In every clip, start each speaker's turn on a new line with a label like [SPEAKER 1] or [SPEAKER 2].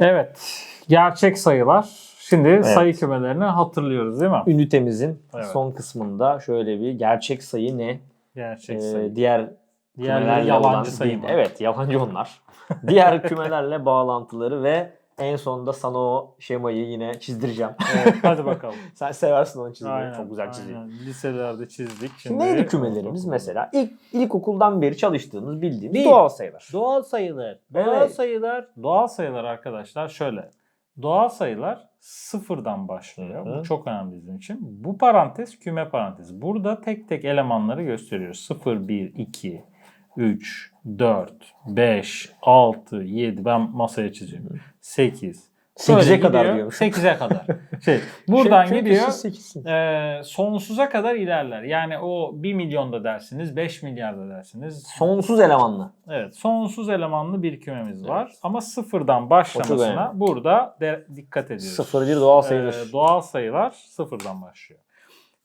[SPEAKER 1] Evet. Gerçek sayılar. Şimdi sayı kümelerini hatırlıyoruz değil mi?
[SPEAKER 2] Ünitemizin
[SPEAKER 1] Evet.
[SPEAKER 2] son kısmında şöyle bir gerçek sayı ne?
[SPEAKER 1] Gerçek
[SPEAKER 2] Ee,
[SPEAKER 1] sayı.
[SPEAKER 2] diğer
[SPEAKER 1] Diğerleri yalancı sayı mı?
[SPEAKER 2] Evet yalancı onlar. diğer kümelerle bağlantıları ve en sonunda sana o şemayı yine çizdireceğim.
[SPEAKER 1] Evet, hadi bakalım.
[SPEAKER 2] Sen seversin onu çizmeyi.
[SPEAKER 1] Aynen,
[SPEAKER 2] Çok güzel çiziyor.
[SPEAKER 1] Liselerde çizdik.
[SPEAKER 2] Şimdi neydi kümelerimiz
[SPEAKER 1] ortaokulda.
[SPEAKER 2] mesela? İlk ilkokuldan beri çalıştığımız bildiğimiz
[SPEAKER 1] Bir.
[SPEAKER 2] doğal sayılar.
[SPEAKER 1] Doğal sayılar. Doğal
[SPEAKER 2] Evet.
[SPEAKER 1] sayılar. Doğal sayılar arkadaşlar şöyle. Doğal sayılar sıfırdan başlıyor.
[SPEAKER 2] Hı.
[SPEAKER 1] Bu çok önemli bizim için. Bu parantez küme parantez. Burada tek tek elemanları gösteriyoruz. 0, 1, 2, 3, 4, 5, 6, 7. Ben masaya çiziyorum. 8.
[SPEAKER 2] 8'e kadar diyormuş.
[SPEAKER 1] 8'e kadar. Şey, buradan
[SPEAKER 2] Çünkü
[SPEAKER 1] gidiyor. e, sonsuza kadar ilerler. Yani o 1 milyonda dersiniz, 5 milyarda dersiniz.
[SPEAKER 2] Sonsuz elemanlı.
[SPEAKER 1] Evet, sonsuz elemanlı bir kümemiz
[SPEAKER 2] Evet.
[SPEAKER 1] var. Ama sıfırdan başlamasına burada de- dikkat ediyoruz.
[SPEAKER 2] Sıfır bir doğal sayıdır.
[SPEAKER 1] Ee, doğal sayılar sıfırdan başlıyor.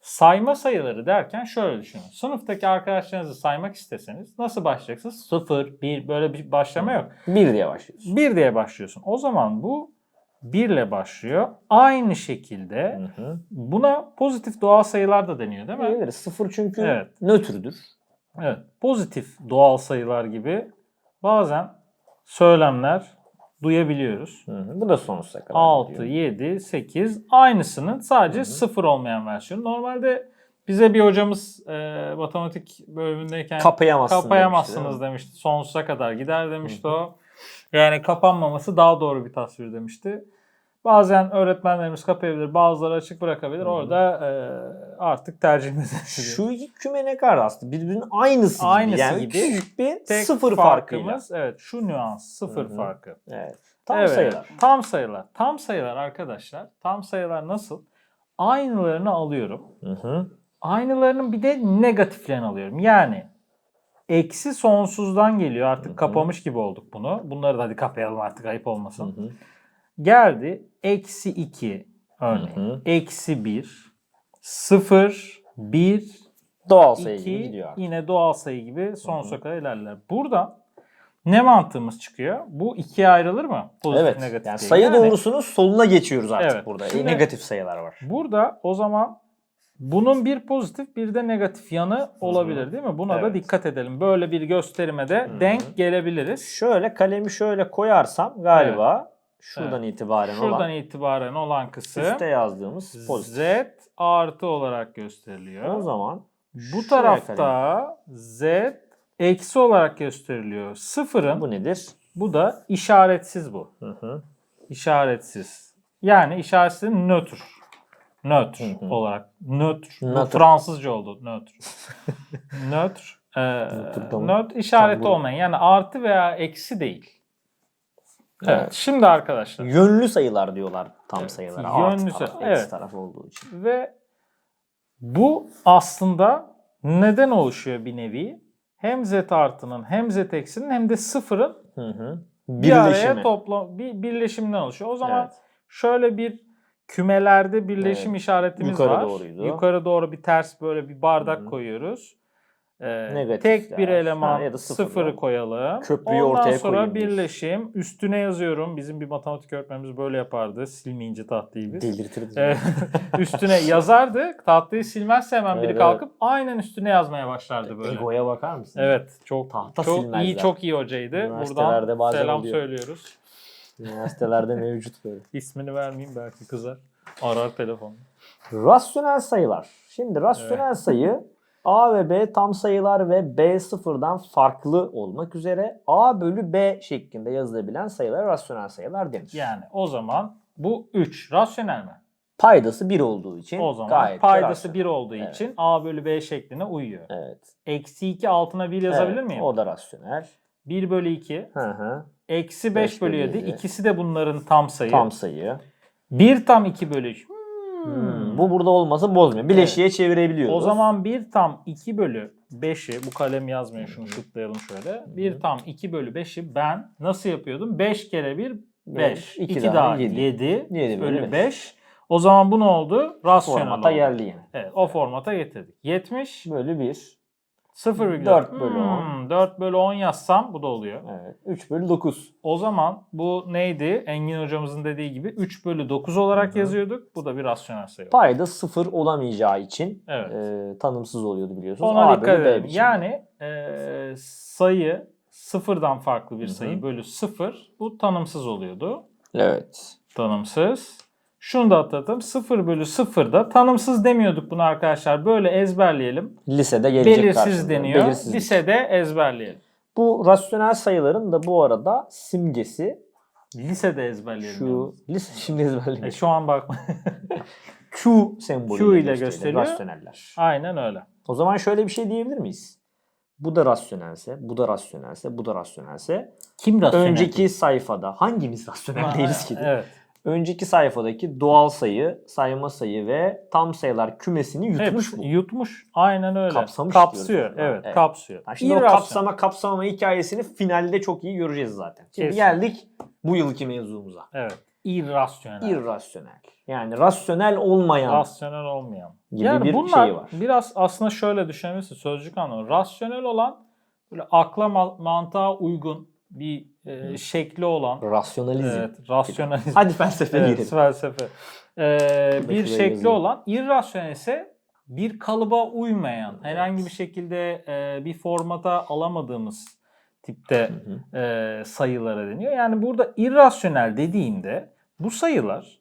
[SPEAKER 1] Sayma sayıları derken şöyle düşünün. Sınıftaki arkadaşlarınızı saymak isteseniz nasıl başlayacaksınız? Sıfır, bir böyle bir başlama yok.
[SPEAKER 2] Bir diye başlıyorsun.
[SPEAKER 1] Bir diye başlıyorsun. O zaman bu birle başlıyor. Aynı şekilde
[SPEAKER 2] Hı hı.
[SPEAKER 1] buna pozitif doğal sayılar da deniyor değil mi?
[SPEAKER 2] Diyebiliriz. Sıfır çünkü
[SPEAKER 1] Evet.
[SPEAKER 2] nötrdür.
[SPEAKER 1] Evet. Pozitif doğal sayılar gibi bazen söylemler duyabiliyoruz.
[SPEAKER 2] Hı hı. Bu da sonsuza kadar
[SPEAKER 1] 6,
[SPEAKER 2] gidiyor.
[SPEAKER 1] 7, 8 aynısının sadece
[SPEAKER 2] Hı hı.
[SPEAKER 1] 0 olmayan versiyonu. Normalde bize bir hocamız e, matematik bölümündeyken
[SPEAKER 2] Kapayamazsın
[SPEAKER 1] kapayamazsınız
[SPEAKER 2] demişti,
[SPEAKER 1] demişti. Sonsuza kadar gider demişti o. Yani kapanmaması daha doğru bir tasvir demişti. Bazen öğretmenlerimiz kapayabilir, bazıları açık bırakabilir.
[SPEAKER 2] Hı.
[SPEAKER 1] Orada e, artık tercihimiz
[SPEAKER 2] Şu iki küme ne kadar aslında birbirinin aynısı gibi.
[SPEAKER 1] Aynısı
[SPEAKER 2] yani
[SPEAKER 1] gibi.
[SPEAKER 2] küçücük bir
[SPEAKER 1] Tek
[SPEAKER 2] sıfır farkıyla.
[SPEAKER 1] farkımız evet şu nüans sıfır
[SPEAKER 2] Hı hı.
[SPEAKER 1] farkı.
[SPEAKER 2] Evet. Tam
[SPEAKER 1] Evet,
[SPEAKER 2] sayılar.
[SPEAKER 1] Tam sayılar. Tam sayılar arkadaşlar. Tam sayılar nasıl? Aynılarını alıyorum.
[SPEAKER 2] Hı hı.
[SPEAKER 1] Aynılarının bir de negatiflerini alıyorum. Yani eksi sonsuzdan geliyor. Artık
[SPEAKER 2] Hı hı.
[SPEAKER 1] kapamış gibi olduk bunu. Bunları da hadi kapayalım artık ayıp olmasın.
[SPEAKER 2] hı.
[SPEAKER 1] Geldi eksi 2 örneğin. Eksi 1, 0, 1,
[SPEAKER 2] Doğal sayı gibi
[SPEAKER 1] 2
[SPEAKER 2] gidiyor artık.
[SPEAKER 1] yine doğal sayı gibi sonsuza kadar ilerler. Burada ne mantığımız çıkıyor? Bu ikiye ayrılır mı? Pozitif,
[SPEAKER 2] Evet.
[SPEAKER 1] negatif
[SPEAKER 2] Yani
[SPEAKER 1] diye.
[SPEAKER 2] sayı
[SPEAKER 1] Yani
[SPEAKER 2] doğrusunun soluna geçiyoruz artık
[SPEAKER 1] Evet.
[SPEAKER 2] burada. E,
[SPEAKER 1] Şimdi-
[SPEAKER 2] negatif sayılar var.
[SPEAKER 1] Burada o zaman bunun bir pozitif bir de negatif yanı olabilir değil mi? Buna da
[SPEAKER 2] Evet.
[SPEAKER 1] dikkat edelim. Böyle bir gösterime de denk gelebiliriz.
[SPEAKER 2] Şöyle kalemi şöyle koyarsam galiba şuradan itibaren
[SPEAKER 1] Şuradan
[SPEAKER 2] olan
[SPEAKER 1] itibaren olan kısım
[SPEAKER 2] üstte yazdığımız pozitif.
[SPEAKER 1] Z artı olarak gösteriliyor.
[SPEAKER 2] O zaman
[SPEAKER 1] Bu tarafta Z eksi olarak gösteriliyor. Sıfırın
[SPEAKER 2] bu nedir?
[SPEAKER 1] bu da işaretsiz bu.
[SPEAKER 2] Hı hı.
[SPEAKER 1] İşaretsiz. Yani işaretsiz nötr. Nötr
[SPEAKER 2] Hı hı.
[SPEAKER 1] olarak. Nötr.
[SPEAKER 2] Nötr.
[SPEAKER 1] Fransızca oldu. Nötr. nötr. E,
[SPEAKER 2] Nötr'dan-
[SPEAKER 1] nötr işareti olmayan yani artı veya eksi değil. Evet. Şimdi arkadaşlar
[SPEAKER 2] Yönlü sayılar diyorlar tam
[SPEAKER 1] Evet,
[SPEAKER 2] sayılara.
[SPEAKER 1] yönlü
[SPEAKER 2] taraf,
[SPEAKER 1] sayı-
[SPEAKER 2] eksi
[SPEAKER 1] evet.
[SPEAKER 2] taraf olduğu için.
[SPEAKER 1] ve bu aslında neden oluşuyor bir nevi? Hem z artının hem z eksinin hem de sıfırın
[SPEAKER 2] Hı hı.
[SPEAKER 1] bir araya
[SPEAKER 2] Birleşimi.
[SPEAKER 1] toplam bir birleşiminden oluşuyor. O zaman
[SPEAKER 2] Evet.
[SPEAKER 1] şöyle bir kümelerde birleşim
[SPEAKER 2] Evet.
[SPEAKER 1] işaretimiz
[SPEAKER 2] Yukarı
[SPEAKER 1] var.
[SPEAKER 2] doğruydu.
[SPEAKER 1] Yukarı doğru bir ters böyle bir bardak
[SPEAKER 2] Hı hı.
[SPEAKER 1] koyuyoruz. Ee,
[SPEAKER 2] Negatifler.
[SPEAKER 1] tek bir eleman
[SPEAKER 2] Ha, ya da sıfırlar.
[SPEAKER 1] sıfırı koyalım.
[SPEAKER 2] Köprüyü
[SPEAKER 1] Ondan
[SPEAKER 2] ortaya
[SPEAKER 1] sonra
[SPEAKER 2] koyayım
[SPEAKER 1] birleşim. Üstüne yazıyorum. Bizim bir matematik öğretmenimiz böyle yapardı. Silmeyince tahtayı biz.
[SPEAKER 2] Delirtirdi.
[SPEAKER 1] Ee, üstüne yazardı. Tahtayı silmezse hemen biri
[SPEAKER 2] Evet,
[SPEAKER 1] kalkıp aynen üstüne yazmaya başlardı böyle.
[SPEAKER 2] Egoya bakar mısın?
[SPEAKER 1] Evet, çok
[SPEAKER 2] Tahta
[SPEAKER 1] çok
[SPEAKER 2] silmezler.
[SPEAKER 1] iyi çok iyi hocaydı.
[SPEAKER 2] Üniversitelerde
[SPEAKER 1] Buradan
[SPEAKER 2] bazen
[SPEAKER 1] selam
[SPEAKER 2] oluyor.
[SPEAKER 1] söylüyoruz.
[SPEAKER 2] Üniversitelerde mevcut böyle.
[SPEAKER 1] İsmini vermeyeyim belki kızar. Arar telefonu.
[SPEAKER 2] Rasyonel sayılar. Şimdi rasyonel sayı A ve B tam sayılar ve B sıfırdan farklı olmak üzere A bölü B şeklinde yazılabilen sayılara rasyonel sayılar denir.
[SPEAKER 1] Yani o zaman bu 3 rasyonel mi?
[SPEAKER 2] Paydası 1 olduğu için
[SPEAKER 1] O zaman
[SPEAKER 2] gayet
[SPEAKER 1] paydası
[SPEAKER 2] rasyonel.
[SPEAKER 1] 1 olduğu
[SPEAKER 2] Evet.
[SPEAKER 1] için A bölü B şekline uyuyor.
[SPEAKER 2] Evet.
[SPEAKER 1] Eksi 2 altına 1 yazabilir
[SPEAKER 2] Evet,
[SPEAKER 1] miyim?
[SPEAKER 2] O da rasyonel.
[SPEAKER 1] 1 bölü 2.
[SPEAKER 2] Hı hı.
[SPEAKER 1] Eksi 5
[SPEAKER 2] Beş
[SPEAKER 1] bölü
[SPEAKER 2] bölü
[SPEAKER 1] 7.
[SPEAKER 2] yedi.
[SPEAKER 1] İkisi de bunların tam sayı.
[SPEAKER 2] Tam sayı.
[SPEAKER 1] 1 tam 2 bölü 3.
[SPEAKER 2] Hmm, Bu burada olmasa bozmuyor. Bileşiğe çevirebiliyoruz.
[SPEAKER 1] O zaman 1 tam 2 bölü 5'i bu kalem yazmıyor şunu şutlayalım şöyle. 1 tam 2 bölü 5'i ben nasıl yapıyordum? 5 kere 1 5.
[SPEAKER 2] iki
[SPEAKER 1] 2
[SPEAKER 2] daha
[SPEAKER 1] daha
[SPEAKER 2] yedi.
[SPEAKER 1] 7,
[SPEAKER 2] Yedi bölü
[SPEAKER 1] bölü
[SPEAKER 2] beş.
[SPEAKER 1] 5. O zaman bu ne oldu? Rasyonel
[SPEAKER 2] formata
[SPEAKER 1] oldu.
[SPEAKER 2] geldi yine.
[SPEAKER 1] Evet o formata getirdik. 70
[SPEAKER 2] Bölü 1.
[SPEAKER 1] 0,4
[SPEAKER 2] 4 bölü 10.
[SPEAKER 1] Hmm, 4 bölü 10 yazsam bu da oluyor.
[SPEAKER 2] Evet. 3 bölü 9.
[SPEAKER 1] O zaman bu neydi? Engin hocamızın dediği gibi 3 bölü 9 olarak
[SPEAKER 2] Hı
[SPEAKER 1] yazıyorduk. Bu da bir rasyonel sayı. oldu.
[SPEAKER 2] Payda 0 olamayacağı için
[SPEAKER 1] Evet.
[SPEAKER 2] e, tanımsız oluyordu biliyorsunuz.
[SPEAKER 1] Ona
[SPEAKER 2] A
[SPEAKER 1] dikkat edelim. Yani e, sayı sıfırdan farklı bir sayı bölü 0 bu tanımsız oluyordu.
[SPEAKER 2] Evet.
[SPEAKER 1] Tanımsız. Şunu da hatırlatalım. 0 bölü 0 da tanımsız demiyorduk bunu arkadaşlar. Böyle ezberleyelim.
[SPEAKER 2] Lisede gelecek
[SPEAKER 1] Belirsiz
[SPEAKER 2] karşımıza.
[SPEAKER 1] deniyor.
[SPEAKER 2] Belirsizlik.
[SPEAKER 1] Lisede ezberleyelim.
[SPEAKER 2] Bu rasyonel sayıların da bu arada simgesi
[SPEAKER 1] Lisede ezberleyelim.
[SPEAKER 2] şu
[SPEAKER 1] yalnız.
[SPEAKER 2] lise şimdi
[SPEAKER 1] E,
[SPEAKER 2] ezberleyelim.
[SPEAKER 1] şu an bak.
[SPEAKER 2] Q sembolü
[SPEAKER 1] Q ile gösteriyor.
[SPEAKER 2] Rasyoneller.
[SPEAKER 1] Aynen öyle.
[SPEAKER 2] O zaman şöyle bir şey diyebilir miyiz? Bu da rasyonelse, bu da rasyonelse, bu da rasyonelse.
[SPEAKER 1] Kim rasyonel?
[SPEAKER 2] Önceki sayfada hangimiz rasyonel değiliz ki?
[SPEAKER 1] Evet.
[SPEAKER 2] Önceki sayfadaki doğal sayı, sayma sayı ve tam sayılar kümesini yutmuş
[SPEAKER 1] Hep
[SPEAKER 2] mu?
[SPEAKER 1] Yutmuş. Aynen öyle.
[SPEAKER 2] Kapsamış
[SPEAKER 1] Kapsıyor.
[SPEAKER 2] Ha,
[SPEAKER 1] Evet,
[SPEAKER 2] evet.
[SPEAKER 1] kapsıyor.
[SPEAKER 2] Ha, şimdi o
[SPEAKER 1] İrrasyonel.
[SPEAKER 2] kapsama kapsamama hikayesini finalde çok iyi göreceğiz zaten. Şimdi
[SPEAKER 1] Kesin.
[SPEAKER 2] geldik bu yılki mevzumuza.
[SPEAKER 1] Evet. İrrasyonel.
[SPEAKER 2] İrrasyonel. Yani rasyonel olmayan
[SPEAKER 1] Rasyonel olmayan.
[SPEAKER 2] gibi
[SPEAKER 1] yani
[SPEAKER 2] bir
[SPEAKER 1] bunlar
[SPEAKER 2] şey var.
[SPEAKER 1] biraz aslında şöyle düşünebilirsin sözcük anlamı. Rasyonel olan böyle akla ma- mantığa uygun bir e, şekli olan
[SPEAKER 2] Rasyonalizm.
[SPEAKER 1] evet, rasyonalizm.
[SPEAKER 2] Hadi felsefe
[SPEAKER 1] evet,
[SPEAKER 2] girelim.
[SPEAKER 1] felsefe. Ee, bir şekli olan irrasyonel ise bir kalıba uymayan, herhangi bir şekilde e, bir formata alamadığımız tipte
[SPEAKER 2] Hı hı.
[SPEAKER 1] e, sayılara deniyor. Yani burada irrasyonel dediğinde bu sayılar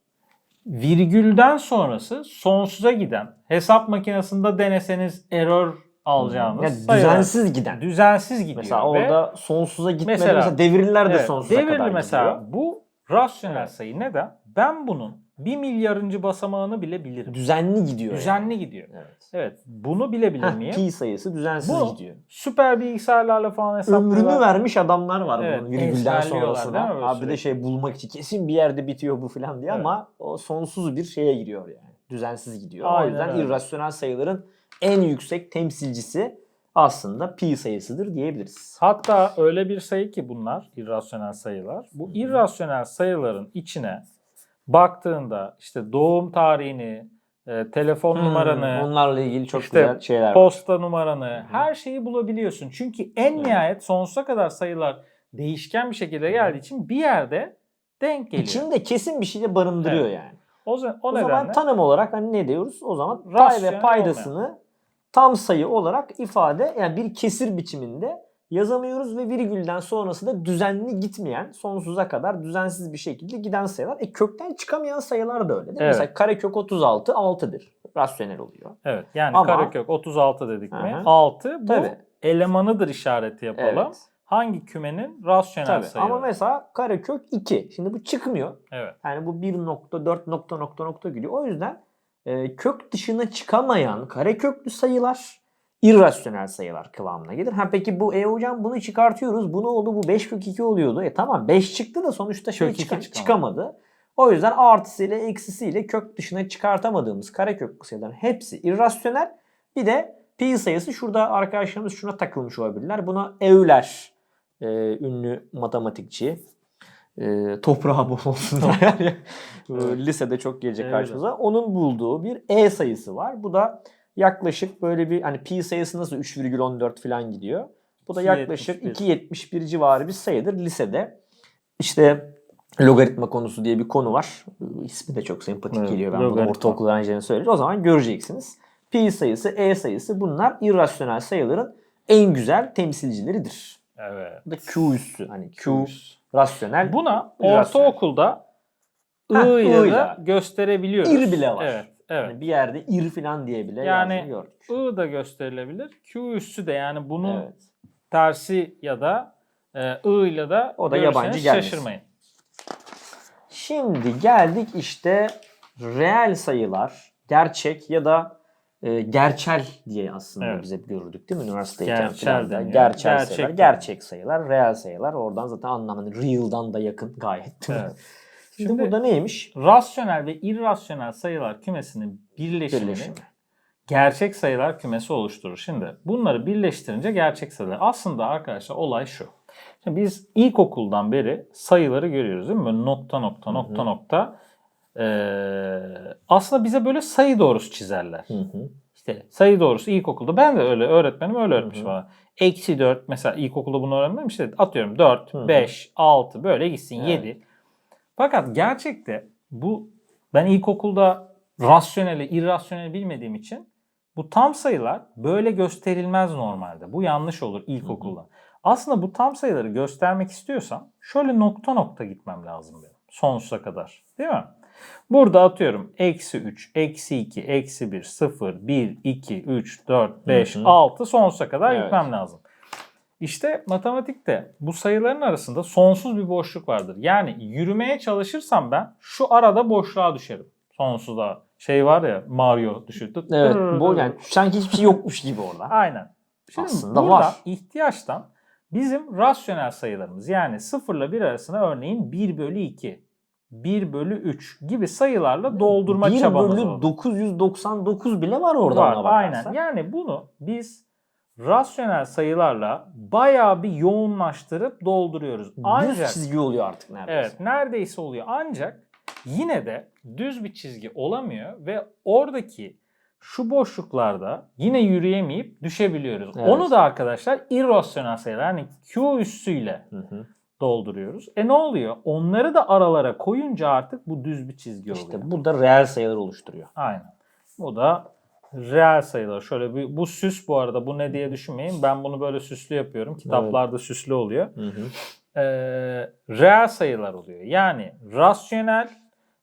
[SPEAKER 1] virgülden sonrası sonsuza giden hesap makinesinde deneseniz error alacağınız
[SPEAKER 2] Yani
[SPEAKER 1] sayılar.
[SPEAKER 2] düzensiz giden.
[SPEAKER 1] düzensiz gidiyor.
[SPEAKER 2] Mesela
[SPEAKER 1] ve
[SPEAKER 2] orada sonsuza gitmedi.
[SPEAKER 1] Mesela-
[SPEAKER 2] Mesela, devriler de
[SPEAKER 1] evet,
[SPEAKER 2] sonsuza
[SPEAKER 1] devirli
[SPEAKER 2] kadar
[SPEAKER 1] mesela
[SPEAKER 2] gidiyor.
[SPEAKER 1] bu rasyonel
[SPEAKER 2] Evet.
[SPEAKER 1] sayı neden? Ben bunun bir milyarıncı basamağını bile bilirim.
[SPEAKER 2] Düzenli gidiyor.
[SPEAKER 1] Düzenli gidiyor.
[SPEAKER 2] Yani. Evet.
[SPEAKER 1] Evet. Bunu bilebilir miyim?
[SPEAKER 2] pi sayısı düzensiz
[SPEAKER 1] Bu
[SPEAKER 2] gidiyor.
[SPEAKER 1] süper bilgisayarlarla falan hesaplıyorlar.
[SPEAKER 2] Ömrünü vermiş adamlar var
[SPEAKER 1] Evet,
[SPEAKER 2] bunun virgülden sonrasına. Abi de şey bulmak için kesin bir yerde bitiyor bu falan diye
[SPEAKER 1] Evet.
[SPEAKER 2] ama o sonsuz bir şeye giriyor yani. Düzensiz gidiyor. o
[SPEAKER 1] Aynen
[SPEAKER 2] yüzden
[SPEAKER 1] öyle.
[SPEAKER 2] irrasyonel sayıların en yüksek temsilcisi aslında pi sayısıdır diyebiliriz.
[SPEAKER 1] Hatta öyle bir sayı ki bunlar irrasyonel sayılar. Bu irrasyonel sayıların içine baktığında işte doğum tarihini, e, telefon
[SPEAKER 2] Hmm,
[SPEAKER 1] numaranı,
[SPEAKER 2] onlarla ilgili çok
[SPEAKER 1] işte
[SPEAKER 2] güzel şeyler var.
[SPEAKER 1] posta numaranı, her şeyi bulabiliyorsun. Çünkü en
[SPEAKER 2] Evet.
[SPEAKER 1] nihayet sonsuza kadar sayılar değişken bir şekilde geldiği için bir yerde denk geliyor.
[SPEAKER 2] İçinde kesin bir şey de barındırıyor yani.
[SPEAKER 1] o, zaman, o,
[SPEAKER 2] O,
[SPEAKER 1] nedenle
[SPEAKER 2] zaman tanım olarak hani ne diyoruz? O zaman pay ve paydasını tam sayı olarak ifade yani bir kesir biçiminde yazamıyoruz ve virgülden sonrası da düzenli gitmeyen sonsuza kadar düzensiz bir şekilde giden sayılar. E kökten çıkamayan sayılar da öyle değil mi?
[SPEAKER 1] Evet.
[SPEAKER 2] Mesela karekök 36 6'dır. Rasyonel oluyor.
[SPEAKER 1] evet yani
[SPEAKER 2] Ama-
[SPEAKER 1] karekök 36 dedik mi?
[SPEAKER 2] Aha.
[SPEAKER 1] 6 bu
[SPEAKER 2] Tabii.
[SPEAKER 1] elemanıdır işareti yapalım.
[SPEAKER 2] Evet.
[SPEAKER 1] Hangi kümenin rasyonel
[SPEAKER 2] Tabii.
[SPEAKER 1] sayı?
[SPEAKER 2] Ama mesela karekök 2. Şimdi bu çıkmıyor.
[SPEAKER 1] Evet.
[SPEAKER 2] Yani bu 1.4 nokta nokta nokta gidiyor. O yüzden e, kök dışına çıkamayan kareköklü sayılar irrasyonel sayılar kıvamına gelir. Ha peki bu e hocam bunu çıkartıyoruz. Bu ne oldu? Bu 5 kök 2 oluyordu. E tamam 5 çıktı da sonuçta şey
[SPEAKER 1] Kök iki
[SPEAKER 2] çıka-
[SPEAKER 1] çıkamadı.
[SPEAKER 2] çıkamadı. O yüzden artısıyla eksisiyle kök dışına çıkartamadığımız kareköklü sayıların hepsi irrasyonel. Bir de pi sayısı şurada arkadaşlarımız şuna takılmış olabilirler. Buna Euler e, ünlü matematikçi e, toprağı bol olsun. yani,
[SPEAKER 1] Evet.
[SPEAKER 2] lisede çok gelecek
[SPEAKER 1] Öyle.
[SPEAKER 2] karşımıza. Onun bulduğu bir e sayısı var. Bu da yaklaşık böyle bir hani pi sayısı nasıl 3,14 falan gidiyor. Bu da
[SPEAKER 1] 2,71.
[SPEAKER 2] yaklaşık 2,71 civarı bir sayıdır lisede. İşte logaritma konusu diye bir konu var. İsmi de çok sempatik
[SPEAKER 1] Evet,
[SPEAKER 2] geliyor. Ben bunu
[SPEAKER 1] logaritma.
[SPEAKER 2] ortaokul öğrencilerine söyleyeceğim. O zaman göreceksiniz. Pi sayısı, e sayısı bunlar irrasyonel sayıların en güzel temsilcileridir.
[SPEAKER 1] Evet.
[SPEAKER 2] Bu da Q üssü. Hani Q rasyonel.
[SPEAKER 1] Buna ortaokulda I
[SPEAKER 2] Heh,
[SPEAKER 1] ile de gösterebiliyoruz.
[SPEAKER 2] İr bile var.
[SPEAKER 1] Evet. Evet.
[SPEAKER 2] Hani bir yerde ir falan diye bile
[SPEAKER 1] Yani
[SPEAKER 2] gördük.
[SPEAKER 1] I da gösterilebilir. Q üssü de yani bunun
[SPEAKER 2] Evet.
[SPEAKER 1] tersi ya da e, I ile de
[SPEAKER 2] O da
[SPEAKER 1] görürseniz
[SPEAKER 2] yabancı gelmesin.
[SPEAKER 1] şaşırmayın.
[SPEAKER 2] Şimdi geldik işte reel sayılar, gerçek ya da e, gerçel diye aslında
[SPEAKER 1] Evet.
[SPEAKER 2] biz hep görürdük değil mi? Üniversiteyken
[SPEAKER 1] Gerçel.
[SPEAKER 2] Gerçel
[SPEAKER 1] Gerçek
[SPEAKER 2] sayılar, gerçek sayılar, reel sayılar. Oradan zaten anlamını real'dan da yakın gayet. değil mi?
[SPEAKER 1] Evet.
[SPEAKER 2] Şimdi,
[SPEAKER 1] Şimdi-
[SPEAKER 2] burada neymiş?
[SPEAKER 1] Rasyonel ve irrasyonel sayılar kümesinin birleşimi,
[SPEAKER 2] Birleşimi.
[SPEAKER 1] gerçek sayılar kümesi oluşturur. Şimdi bunları birleştirince gerçek sayılar. Aslında arkadaşlar olay şu. Şimdi biz ilkokuldan beri sayıları görüyoruz değil mi? Böyle nokta nokta nokta
[SPEAKER 2] hı.
[SPEAKER 1] nokta. Ee, aslında bize böyle sayı doğrusu çizerler.
[SPEAKER 2] Hı hı.
[SPEAKER 1] İşte sayı doğrusu ilkokulda ben de öyle öğretmenim öyle öğretmiş
[SPEAKER 2] Hı hı.
[SPEAKER 1] bana. Eksi 4 mesela ilkokulda bunu öğrenmem işte atıyorum 4,
[SPEAKER 2] Hı hı.
[SPEAKER 1] 5, 6 böyle gitsin
[SPEAKER 2] Evet.
[SPEAKER 1] 7. Fakat gerçekte bu ben ilkokulda rasyoneli, irrasyoneli bilmediğim için bu tam sayılar böyle gösterilmez normalde. Bu yanlış olur ilkokulda. Aslında bu tam sayıları göstermek istiyorsam şöyle nokta nokta gitmem lazım benim. Sonsuza kadar. Değil mi? Burada atıyorum eksi 3, eksi 2, eksi 1, 0, 1, 2, 3, 4, 5,
[SPEAKER 2] Hı hı.
[SPEAKER 1] 6 sonsuza kadar
[SPEAKER 2] Evet.
[SPEAKER 1] gitmem lazım. İşte matematikte bu sayıların arasında sonsuz bir boşluk vardır. Yani yürümeye çalışırsam ben şu arada boşluğa düşerim. Sonsuza şey var ya Mario düşürdü.
[SPEAKER 2] Evet. Bu yani sanki hiçbir şey yokmuş gibi orada.
[SPEAKER 1] Aynen. Şimdi
[SPEAKER 2] Aslında
[SPEAKER 1] burada
[SPEAKER 2] var.
[SPEAKER 1] ihtiyaçtan bizim rasyonel sayılarımız yani 0 ile 1 arasına örneğin 1 bölü 2, 1 bölü 3 gibi sayılarla doldurma
[SPEAKER 2] 1
[SPEAKER 1] çabamız
[SPEAKER 2] bölü
[SPEAKER 1] olur.
[SPEAKER 2] 999 bile var orada
[SPEAKER 1] Var,
[SPEAKER 2] ona
[SPEAKER 1] aynen.
[SPEAKER 2] bakarsan.
[SPEAKER 1] Yani bunu biz rasyonel sayılarla bayağı bir yoğunlaştırıp dolduruyoruz.
[SPEAKER 2] Düz
[SPEAKER 1] Ancak
[SPEAKER 2] çizgi oluyor artık neredeyse.
[SPEAKER 1] Evet neredeyse oluyor ancak yine de düz bir çizgi olamıyor ve oradaki şu boşluklarda yine yürüyemeyip düşebiliyoruz.
[SPEAKER 2] Evet.
[SPEAKER 1] Onu da arkadaşlar irrasyonel sayılar yani Q üssüyle
[SPEAKER 2] Hı hı.
[SPEAKER 1] Dolduruyoruz. E ne oluyor? Onları da aralara koyunca artık bu düz bir çizgi oluyor.
[SPEAKER 2] İşte bu da reel sayılar oluşturuyor.
[SPEAKER 1] Aynen. Bu da reel sayılar. Şöyle bir bu süs bu arada bu ne diye düşünmeyin. Ben bunu böyle süslü yapıyorum. Kitaplarda süslü oluyor.
[SPEAKER 2] Hı hı.
[SPEAKER 1] Ee, reel sayılar oluyor. Yani rasyonel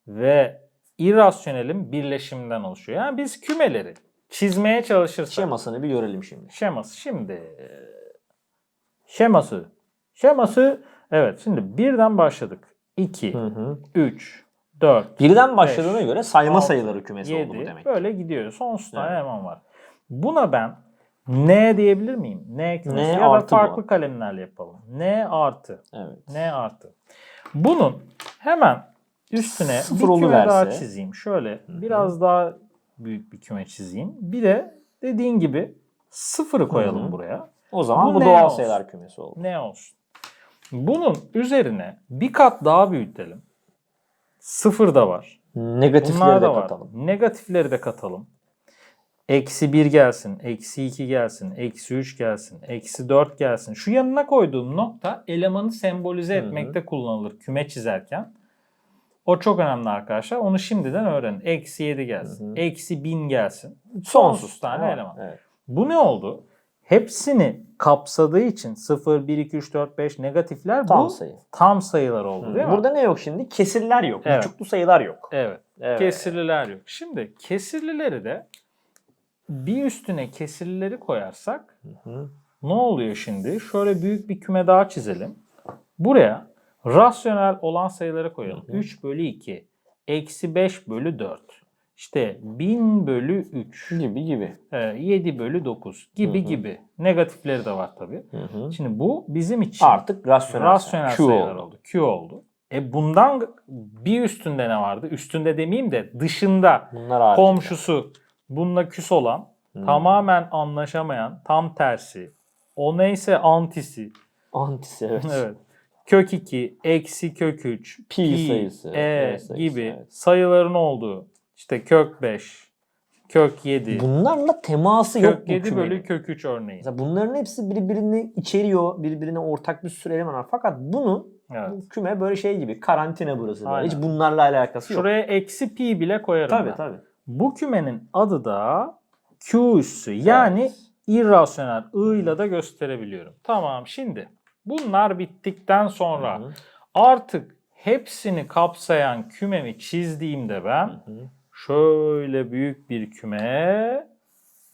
[SPEAKER 1] ve irrasyonelin birleşiminden oluşuyor. Yani biz kümeleri çizmeye çalışırsak
[SPEAKER 2] Şemasını bir görelim şimdi.
[SPEAKER 1] şeması şimdi e, şeması şeması evet şimdi birden başladık. 2
[SPEAKER 2] Hı hı.
[SPEAKER 1] 3 4
[SPEAKER 2] Birden başladığına göre sayma
[SPEAKER 1] altı,
[SPEAKER 2] sayıları kümesi oldu bu
[SPEAKER 1] 7
[SPEAKER 2] demek.
[SPEAKER 1] böyle gidiyor. Sonsuz tane
[SPEAKER 2] Evet.
[SPEAKER 1] eleman var. Buna ben N diyebilir miyim? N kümesi
[SPEAKER 2] N
[SPEAKER 1] ya da
[SPEAKER 2] artı bu.
[SPEAKER 1] farklı kalemlerle yapalım. N artı.
[SPEAKER 2] Evet.
[SPEAKER 1] N artı. Bunun hemen üstüne
[SPEAKER 2] Sıfır
[SPEAKER 1] bir küme daha
[SPEAKER 2] oluverse.
[SPEAKER 1] çizeyim. Şöyle biraz daha büyük bir küme çizeyim. Bir de dediğin gibi sıfırı koyalım
[SPEAKER 2] Hı hı.
[SPEAKER 1] buraya.
[SPEAKER 2] O zaman
[SPEAKER 1] Bu
[SPEAKER 2] bu, doğal
[SPEAKER 1] olsun?
[SPEAKER 2] sayılar kümesi oldu.
[SPEAKER 1] Ne olsun? Bunun üzerine bir kat daha büyütelim. Sıfır da var. Bunlar
[SPEAKER 2] Negatifleri de
[SPEAKER 1] da var.
[SPEAKER 2] katalım.
[SPEAKER 1] Negatifleri de katalım. Eksi 1 gelsin, eksi 2 gelsin, eksi 3 gelsin, eksi 4 gelsin. Şu yanına koyduğum nokta elemanı sembolize
[SPEAKER 2] Hı hı.
[SPEAKER 1] etmekte kullanılır küme çizerken. O çok önemli arkadaşlar. Onu şimdiden öğrenin. Eksi 7 gelsin,
[SPEAKER 2] Hı hı.
[SPEAKER 1] eksi 1000 gelsin.
[SPEAKER 2] Sonsuz
[SPEAKER 1] tane
[SPEAKER 2] Tamam.
[SPEAKER 1] eleman.
[SPEAKER 2] Evet.
[SPEAKER 1] Bu ne oldu? Hepsini kapsadığı için 0, 1, 2, 3, 4, 5 negatifler
[SPEAKER 2] Tam
[SPEAKER 1] bu
[SPEAKER 2] sayı.
[SPEAKER 1] tam sayılar oldu değil mi?
[SPEAKER 2] Burada ne yok şimdi? Kesirler yok.
[SPEAKER 1] Evet.
[SPEAKER 2] Buçuklu sayılar yok.
[SPEAKER 1] Evet.
[SPEAKER 2] Evet.
[SPEAKER 1] Kesirliler yok. Şimdi kesirlileri de bir üstüne kesirlileri koyarsak
[SPEAKER 2] Hı.
[SPEAKER 1] ne oluyor şimdi? Şöyle büyük bir küme daha çizelim. Buraya rasyonel olan sayıları koyalım.
[SPEAKER 2] Hı hı.
[SPEAKER 1] 3 bölü 2, eksi 5 bölü 4. İşte 1000 bölü 3,
[SPEAKER 2] Gibi gibi.
[SPEAKER 1] e, 7 bölü 9 gibi
[SPEAKER 2] Hı hı.
[SPEAKER 1] gibi. Negatifleri de var tabii.
[SPEAKER 2] Hı hı.
[SPEAKER 1] Şimdi bu bizim için
[SPEAKER 2] Artık rasyonel,
[SPEAKER 1] rasyonel.
[SPEAKER 2] Q
[SPEAKER 1] sayılar oldu. Q oldu. E bundan bir üstünde ne vardı? Üstünde demeyeyim de dışında
[SPEAKER 2] Bunlar
[SPEAKER 1] komşusu bununla küs olan,
[SPEAKER 2] Hı.
[SPEAKER 1] tamamen anlaşamayan, tam tersi, o neyse antisi,
[SPEAKER 2] Antisi evet.
[SPEAKER 1] evet. Kök 2, eksi kök 3,
[SPEAKER 2] Pi sayısı,
[SPEAKER 1] e
[SPEAKER 2] E sayısı,
[SPEAKER 1] gibi
[SPEAKER 2] evet.
[SPEAKER 1] sayıların olduğu, işte kök 5, kök 7,
[SPEAKER 2] Bunlarla teması yok
[SPEAKER 1] kök
[SPEAKER 2] bu
[SPEAKER 1] 7
[SPEAKER 2] kümenin.
[SPEAKER 1] bölü kök 3 örneğin.
[SPEAKER 2] Mesela bunların hepsi birbirini içeriyor. Birbirine ortak bir sürü eleman var. Fakat bunu
[SPEAKER 1] Evet.
[SPEAKER 2] bu küme böyle şey gibi karantina burası. Böyle.
[SPEAKER 1] Aynen.
[SPEAKER 2] Hiç bunlarla alakası yok.
[SPEAKER 1] Şuraya eksi pi bile koyarım
[SPEAKER 2] Tabii
[SPEAKER 1] ben.
[SPEAKER 2] tabii.
[SPEAKER 1] Bu kümenin adı da Q üssü. Yani
[SPEAKER 2] Evet.
[SPEAKER 1] irrasyonel I ile de gösterebiliyorum. Tamam şimdi bunlar bittikten sonra
[SPEAKER 2] Hı hı.
[SPEAKER 1] artık hepsini kapsayan kümemi çizdiğimde ben
[SPEAKER 2] Hı hı.
[SPEAKER 1] Şöyle büyük bir küme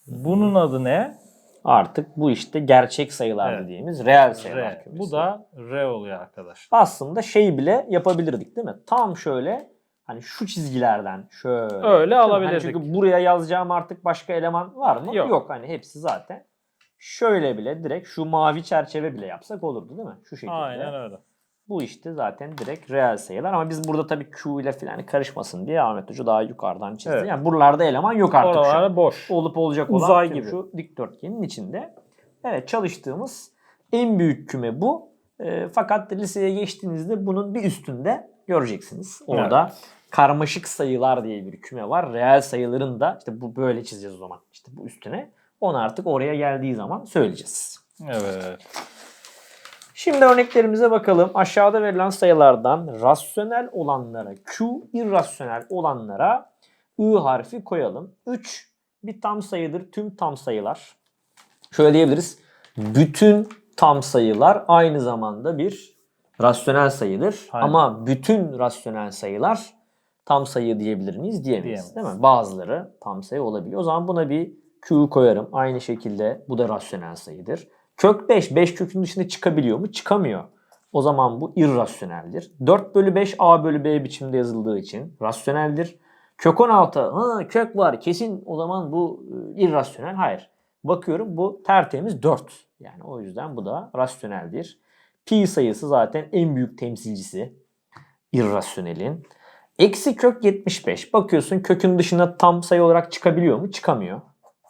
[SPEAKER 1] bunun adı ne?
[SPEAKER 2] Artık bu işte gerçek sayılar
[SPEAKER 1] Evet.
[SPEAKER 2] dediğimiz reel sayılar
[SPEAKER 1] R.
[SPEAKER 2] kümesi.
[SPEAKER 1] Bu da R oluyor arkadaşlar.
[SPEAKER 2] aslında şey bile yapabilirdik değil mi? Tam şöyle hani şu çizgilerden şöyle.
[SPEAKER 1] Öyle?
[SPEAKER 2] Hani
[SPEAKER 1] alabilirdik.
[SPEAKER 2] çünkü buraya yazacağım artık başka eleman var mı?
[SPEAKER 1] Yok.
[SPEAKER 2] Hani hepsi zaten. Şöyle bile direkt şu mavi çerçeve bile yapsak olurdu değil mi? Şu şekilde.
[SPEAKER 1] Aynen öyle.
[SPEAKER 2] Bu işte zaten direkt reel sayılar ama biz burada tabii Q ile falan karışmasın diye Ahmet Hoca daha yukarıdan çizdi.
[SPEAKER 1] Evet.
[SPEAKER 2] Yani buralarda eleman yok artık şu.
[SPEAKER 1] Oralar boş.
[SPEAKER 2] Olup olacak olan
[SPEAKER 1] Uzay
[SPEAKER 2] tüm
[SPEAKER 1] gibi.
[SPEAKER 2] şu dikdörtgenin içinde. Evet çalıştığımız en büyük küme bu. E, fakat liseye geçtiğinizde bunun bir üstünde göreceksiniz. Orada karmaşık sayılar diye bir küme var. Reel sayıların da işte bu böyle çizeceğiz o zaman. İşte bu üstüne. Onu artık oraya geldiği zaman söyleyeceğiz.
[SPEAKER 1] Evet.
[SPEAKER 2] Şimdi örneklerimize bakalım. Aşağıda verilen sayılardan rasyonel olanlara Q, irrasyonel olanlara I harfi koyalım. 3 bir tam sayıdır. Tüm tam sayılar. Şöyle diyebiliriz. Bütün tam sayılar aynı zamanda bir rasyonel sayıdır.
[SPEAKER 1] Aynen.
[SPEAKER 2] Ama bütün rasyonel sayılar tam sayı diyebilir miyiz? Diyemeyiz.
[SPEAKER 1] Diyemeyiz.
[SPEAKER 2] Değil mi? Bazıları tam sayı olabiliyor. O zaman buna bir Q koyarım. Aynı şekilde bu da rasyonel sayıdır. Kök 5, 5 kökün dışına çıkabiliyor mu? Çıkamıyor. O zaman bu irrasyoneldir. 4 bölü 5 A bölü B biçimde yazıldığı için rasyoneldir. Kök 16, ha, kök var kesin o zaman bu e, irrasyonel. Hayır. Bakıyorum bu tertemiz 4. Yani o yüzden bu da rasyoneldir. Pi sayısı zaten en büyük temsilcisi irrasyonelin. Eksi kök 75. Bakıyorsun kökün dışına tam sayı olarak çıkabiliyor mu? Çıkamıyor.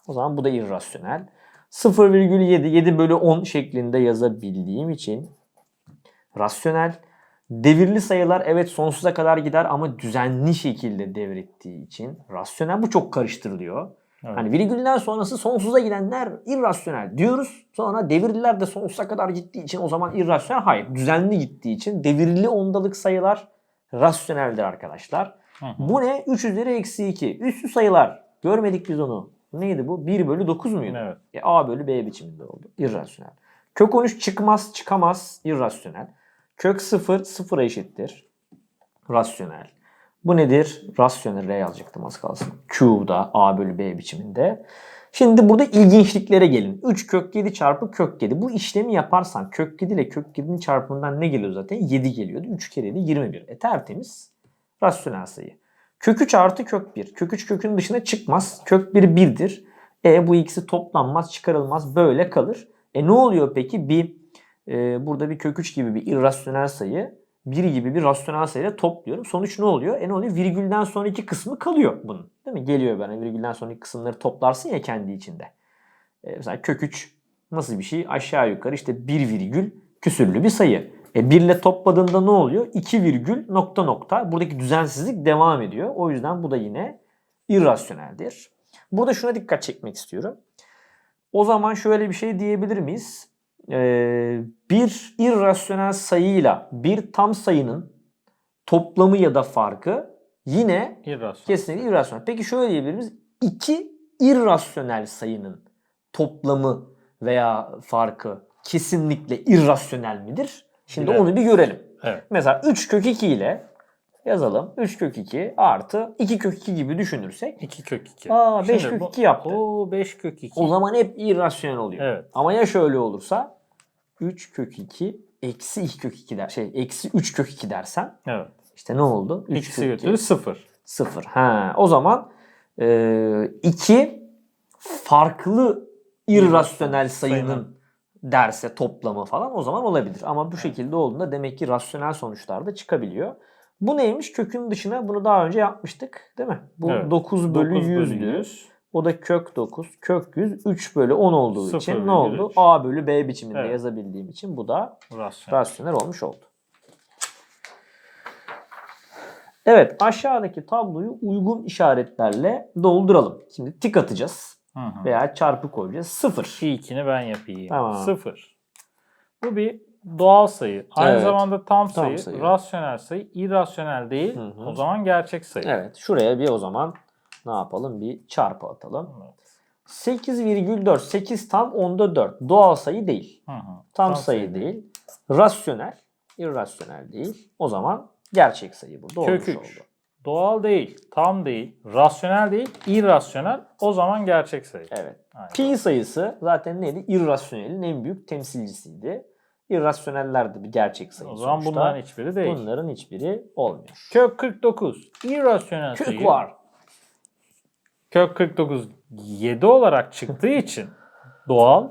[SPEAKER 2] O zaman bu da irrasyonel. 0,7 7 bölü 10 şeklinde yazabildiğim için rasyonel. Devirli sayılar evet sonsuza kadar gider ama düzenli şekilde devrettiği için rasyonel. Bu çok karıştırılıyor.
[SPEAKER 1] Evet.
[SPEAKER 2] Hani virgülden sonrası sonsuza gidenler irrasyonel diyoruz. Sonra devirliler de sonsuza kadar gittiği için o zaman irrasyonel. Hayır düzenli gittiği için devirli ondalık sayılar rasyoneldir arkadaşlar.
[SPEAKER 1] Hı hı.
[SPEAKER 2] Bu ne? 3 üzeri eksi 2. Üslü sayılar. Görmedik biz onu. Neydi bu? 1 bölü 9 muydu?
[SPEAKER 1] Evet.
[SPEAKER 2] E, A bölü B biçiminde oldu. İrrasyonel. Kök 13 çıkmaz, çıkamaz. İrrasyonel. Kök 0, 0'a eşittir. Rasyonel. Bu nedir? Rasyonel R yazacaktım az kalsın. Q'da A bölü B biçiminde. Şimdi burada ilginçliklere gelin. 3 kök 7 çarpı kök 7. Bu işlemi yaparsan kök 7 ile kök 7'nin çarpımından ne geliyor zaten? 7 geliyordu. 3 kere 7 21. E tertemiz. Rasyonel sayı. Kök 3 artı kök 1. Kök 3 kökün dışına çıkmaz. Kök 1 1'dir. E bu ikisi toplanmaz, çıkarılmaz. Böyle kalır. E ne oluyor peki? Bir e, burada bir kök 3 gibi bir irrasyonel sayı 1 gibi bir rasyonel sayıyla topluyorum. Sonuç ne oluyor? E ne oluyor? Virgülden sonraki kısmı kalıyor bunun. Değil mi? Geliyor bana virgülden sonraki kısımları toplarsın ya kendi içinde. E, mesela kök 3 nasıl bir şey? Aşağı yukarı işte 1 virgül küsürlü bir sayı. E 1 ile topladığında ne oluyor? 2 virgül nokta nokta. Buradaki düzensizlik devam ediyor. O yüzden bu da yine irrasyoneldir. Burada şuna dikkat çekmek istiyorum. O zaman şöyle bir şey diyebilir miyiz? Ee, bir irrasyonel sayıyla bir tam sayının toplamı ya da farkı yine
[SPEAKER 1] İrrasyonel.
[SPEAKER 2] kesinlikle irrasyonel. Peki şöyle diyebilir miyiz? İki irrasyonel sayının toplamı veya farkı kesinlikle irrasyonel midir? Şimdi
[SPEAKER 1] Bilelim.
[SPEAKER 2] onu bir görelim.
[SPEAKER 1] Evet.
[SPEAKER 2] Mesela 3 kök 2 ile yazalım. 3 kök 2 artı 2 kök 2 gibi düşünürsek
[SPEAKER 1] 2 kök 2.
[SPEAKER 2] Aa, beş kök iki yaptı.
[SPEAKER 1] Oo 5 kök 2.
[SPEAKER 2] o zaman hep irrasyonel oluyor.
[SPEAKER 1] Evet.
[SPEAKER 2] Ama ya şöyle olursa 3 kök 2 eksi 2 kök 2 der şey eksi 3 kök 2 dersen
[SPEAKER 1] Evet.
[SPEAKER 2] işte ne oldu? 3
[SPEAKER 1] İkisi götürür 0.
[SPEAKER 2] 0. Ha, o zaman 2 farklı irrasyonel sayının. Derse toplamı falan o zaman olabilir. Ama bu şekilde olduğunda demek ki rasyonel sonuçlar da çıkabiliyor. Bu neymiş? Kökün dışına bunu daha önce yapmıştık değil mi? Bu
[SPEAKER 1] Evet.
[SPEAKER 2] 9 bölü
[SPEAKER 1] 9 bölü
[SPEAKER 2] 100'dü.
[SPEAKER 1] 100.
[SPEAKER 2] O da kök 9, kök 100, 3 bölü 10 olduğu
[SPEAKER 1] Sıfır
[SPEAKER 2] için
[SPEAKER 1] virgül
[SPEAKER 2] ne oldu?
[SPEAKER 1] üç.
[SPEAKER 2] A bölü B biçiminde
[SPEAKER 1] Evet.
[SPEAKER 2] yazabildiğim için bu da
[SPEAKER 1] Rasyonel.
[SPEAKER 2] rasyonel olmuş oldu. Evet aşağıdaki tabloyu uygun işaretlerle dolduralım. Şimdi tik atacağız
[SPEAKER 1] Hı.
[SPEAKER 2] veya çarpı koyacağız. 0.
[SPEAKER 1] Şu ikini ben yapayım.
[SPEAKER 2] Tamam.
[SPEAKER 1] 0. Bu bir doğal sayı. Aynı
[SPEAKER 2] Evet.
[SPEAKER 1] zamanda tam sayı,
[SPEAKER 2] sayı.
[SPEAKER 1] rasyonel sayı, irrasyonel değil.
[SPEAKER 2] Hı hı.
[SPEAKER 1] O zaman gerçek sayı.
[SPEAKER 2] Evet şuraya bir o zaman ne yapalım? Bir çarpı atalım.
[SPEAKER 1] Evet.
[SPEAKER 2] 8,4. 8 tam onda 4. Doğal sayı değil.
[SPEAKER 1] Hı hı.
[SPEAKER 2] Tam, sayı değil. Rasyonel, irrasyonel değil. O zaman gerçek sayı burada
[SPEAKER 1] Kök
[SPEAKER 2] olmuş
[SPEAKER 1] 3.
[SPEAKER 2] oldu.
[SPEAKER 1] Doğal değil, tam değil, rasyonel değil, irrasyonel. O zaman gerçek sayı.
[SPEAKER 2] Evet.
[SPEAKER 1] Aynen.
[SPEAKER 2] Pi sayısı zaten neydi? İrrasyonelin en büyük temsilcisiydi. İrrasyoneller de bir gerçek sayı
[SPEAKER 1] O zaman
[SPEAKER 2] sonuçta.
[SPEAKER 1] bunların hiçbiri değil.
[SPEAKER 2] Bunların hiçbiri olmuyor.
[SPEAKER 1] Kök 49. irrasyonel sayı.
[SPEAKER 2] Kök var.
[SPEAKER 1] Kök 49 7 olarak çıktığı için doğal,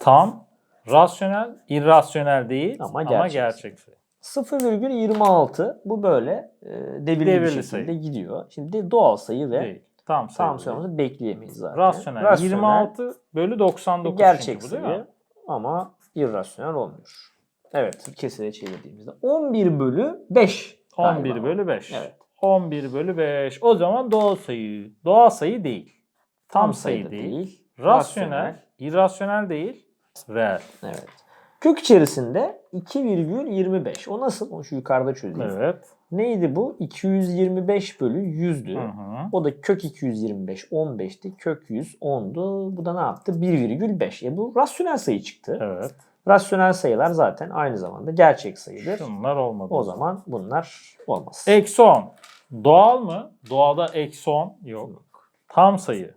[SPEAKER 1] tam, rasyonel, irrasyonel değil
[SPEAKER 2] Ama
[SPEAKER 1] ama
[SPEAKER 2] gerçek.
[SPEAKER 1] gerçek, sayı.
[SPEAKER 2] 0,26 bu böyle e, devirli, bir
[SPEAKER 1] Devirli
[SPEAKER 2] şekilde
[SPEAKER 1] sayı.
[SPEAKER 2] gidiyor. Şimdi doğal sayı ve
[SPEAKER 1] Değil. Tam sayı.
[SPEAKER 2] tam
[SPEAKER 1] değil.
[SPEAKER 2] sayımızı bekleyemeyiz zaten.
[SPEAKER 1] Rasyonel. 26 bölü 99
[SPEAKER 2] gerçek
[SPEAKER 1] bu değil
[SPEAKER 2] sayı
[SPEAKER 1] mi?
[SPEAKER 2] ama irrasyonel olmuyor. Evet kesire çevirdiğimizde 11 bölü 5
[SPEAKER 1] 11
[SPEAKER 2] Galiba.
[SPEAKER 1] bölü 5.
[SPEAKER 2] Evet.
[SPEAKER 1] 11 bölü 5. O zaman doğal sayı. Doğal sayı değil. Tam, sayı
[SPEAKER 2] da
[SPEAKER 1] değil. Rasyonel. irrasyonel değil. Reel.
[SPEAKER 2] Evet. Kök içerisinde 2,25. O nasıl? Onu şu yukarıda çözeyim.
[SPEAKER 1] Evet.
[SPEAKER 2] Neydi bu? 225 bölü 100'dü.
[SPEAKER 1] Hı hı.
[SPEAKER 2] O da kök 225 15'ti. Kök 100 10'du. Bu da ne yaptı? 1,5. E bu rasyonel sayı çıktı.
[SPEAKER 1] Evet.
[SPEAKER 2] Rasyonel sayılar zaten aynı zamanda gerçek sayıdır.
[SPEAKER 1] Şunlar olmadı.
[SPEAKER 2] O zaman bunlar olmaz.
[SPEAKER 1] Eksi 10. Doğal mı? Doğada eksi 10 yok. Tam sayı.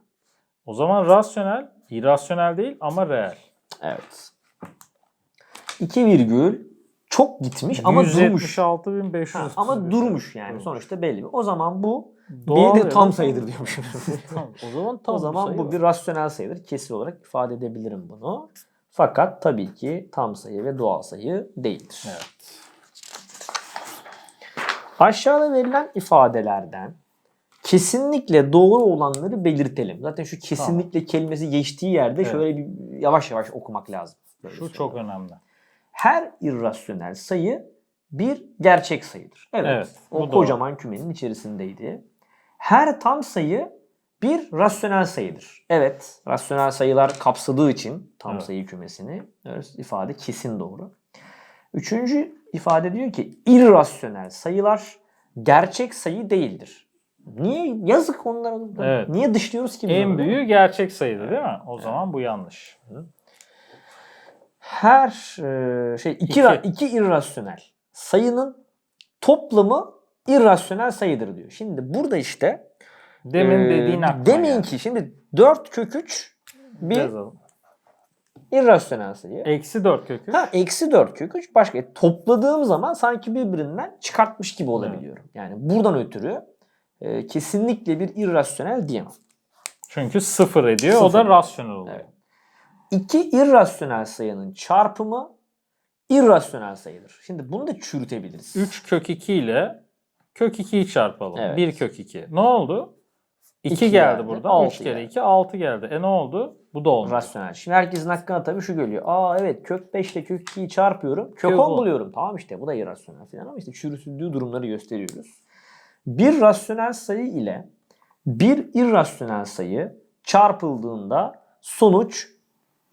[SPEAKER 1] O zaman rasyonel, irrasyonel değil ama reel.
[SPEAKER 2] Evet. 2 virgül çok gitmiş ama durmuş.
[SPEAKER 1] 176.500.
[SPEAKER 2] Ha, ama durmuş yani sonuçta belli. O zaman bu
[SPEAKER 1] Doğal
[SPEAKER 2] bir de tam sayıdır diyormuşum.
[SPEAKER 1] Tamam, o zaman tam
[SPEAKER 2] o zaman
[SPEAKER 1] sayı
[SPEAKER 2] bu
[SPEAKER 1] var.
[SPEAKER 2] bir rasyonel sayıdır. Kesin olarak ifade edebilirim bunu. Fakat tabii ki tam sayı ve doğal sayı değildir.
[SPEAKER 1] Evet.
[SPEAKER 2] Aşağıda verilen ifadelerden kesinlikle doğru olanları belirtelim. Zaten şu kesinlikle kelimesi geçtiği yerde
[SPEAKER 1] Evet.
[SPEAKER 2] şöyle bir yavaş yavaş okumak lazım.
[SPEAKER 1] Şu
[SPEAKER 2] söyleyeyim.
[SPEAKER 1] çok önemli.
[SPEAKER 2] Her irrasyonel sayı bir gerçek sayıdır. Evet.
[SPEAKER 1] Evet,
[SPEAKER 2] o
[SPEAKER 1] doğru.
[SPEAKER 2] kocaman kümenin içerisindeydi. Her tam sayı bir rasyonel sayıdır. Evet, rasyonel sayılar kapsadığı için tam
[SPEAKER 1] Evet.
[SPEAKER 2] sayı kümesini evet, ifade kesin doğru. Üçüncü ifade diyor ki irrasyonel sayılar gerçek sayı değildir. Niye? Yazık onlara.
[SPEAKER 1] Evet.
[SPEAKER 2] Niye dışlıyoruz ki?
[SPEAKER 1] En büyüğü gerçek sayıdır değil mi? O zaman bu yanlış.
[SPEAKER 2] Her şey iki,
[SPEAKER 1] İki.
[SPEAKER 2] iki irrasyonel sayının toplamı irrasyonel sayıdır diyor. Şimdi burada işte
[SPEAKER 1] Demin
[SPEAKER 2] e,
[SPEAKER 1] dediğin aklıma
[SPEAKER 2] demin
[SPEAKER 1] geldi.
[SPEAKER 2] ki şimdi 4 kök 3 bir
[SPEAKER 1] Yazalım.
[SPEAKER 2] irrasyonel sayı.
[SPEAKER 1] Eksi 4 kökü.
[SPEAKER 2] Ha eksi 4 kök 3 başka. E, topladığım zaman sanki birbirinden çıkartmış gibi olabiliyorum. Yani buradan ötürü e, kesinlikle bir irrasyonel diyemem.
[SPEAKER 1] Çünkü sıfır ediyor. O da
[SPEAKER 2] Sıfır.
[SPEAKER 1] rasyonel oluyor.
[SPEAKER 2] Evet. İki irrasyonel sayının çarpımı irrasyonel sayıdır. Şimdi bunu da çürütebiliriz.
[SPEAKER 1] 3 kök 2 ile kök 2'yi çarpalım.
[SPEAKER 2] Evet.
[SPEAKER 1] 1 kök 2. Ne oldu? 2
[SPEAKER 2] İki
[SPEAKER 1] geldi,
[SPEAKER 2] geldi,
[SPEAKER 1] burada.
[SPEAKER 2] altı
[SPEAKER 1] 3 kere
[SPEAKER 2] geldi.
[SPEAKER 1] 2 6 geldi. E ne oldu? Bu da olmadı.
[SPEAKER 2] Rasyonel. Şimdi herkesin hakkına tabii şu geliyor. Aa evet kök 5 ile kök 2'yi çarpıyorum. Kök
[SPEAKER 1] Kök
[SPEAKER 2] 10
[SPEAKER 1] on.
[SPEAKER 2] buluyorum. Tamam işte bu da irrasyonel falan ama işte çürütüldüğü durumları gösteriyoruz. Bir rasyonel sayı ile bir irrasyonel sayı çarpıldığında sonuç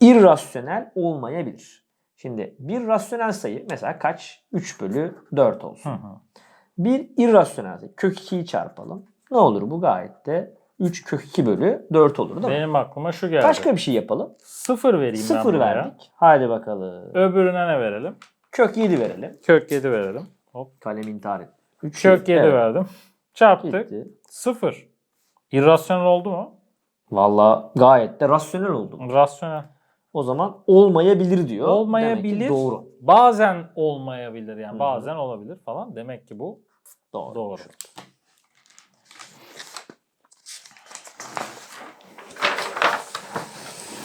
[SPEAKER 2] irrasyonel olmayabilir. Şimdi bir rasyonel sayı mesela kaç? 3 bölü 4 olsun.
[SPEAKER 1] Hı hı.
[SPEAKER 2] Bir irrasyonel sayı. Kök 2'yi çarpalım. Ne olur bu gayet de 3 kök 2 bölü 4 olur değil mi?
[SPEAKER 1] Benim aklıma şu geldi.
[SPEAKER 2] Başka bir şey yapalım.
[SPEAKER 1] Sıfır vereyim ben
[SPEAKER 2] Sıfır
[SPEAKER 1] buraya.
[SPEAKER 2] verdik. Hadi bakalım.
[SPEAKER 1] Öbürüne ne verelim?
[SPEAKER 2] Kök 7 verelim.
[SPEAKER 1] Kök 7 verelim. Hop.
[SPEAKER 2] Kalem intihar et. Üç
[SPEAKER 1] Kök 7
[SPEAKER 2] evet,
[SPEAKER 1] verdim. Çarptık.
[SPEAKER 2] Gitti.
[SPEAKER 1] Sıfır. İrrasyonel oldu mu?
[SPEAKER 2] Valla gayet de rasyonel oldu.
[SPEAKER 1] Rasyonel.
[SPEAKER 2] O zaman olmayabilir diyor. Demek
[SPEAKER 1] Olmayabilir.
[SPEAKER 2] ki doğru.
[SPEAKER 1] Bazen olmayabilir yani.
[SPEAKER 2] Hı hı.
[SPEAKER 1] Bazen olabilir falan. Demek ki bu
[SPEAKER 2] Doğru.
[SPEAKER 1] doğru.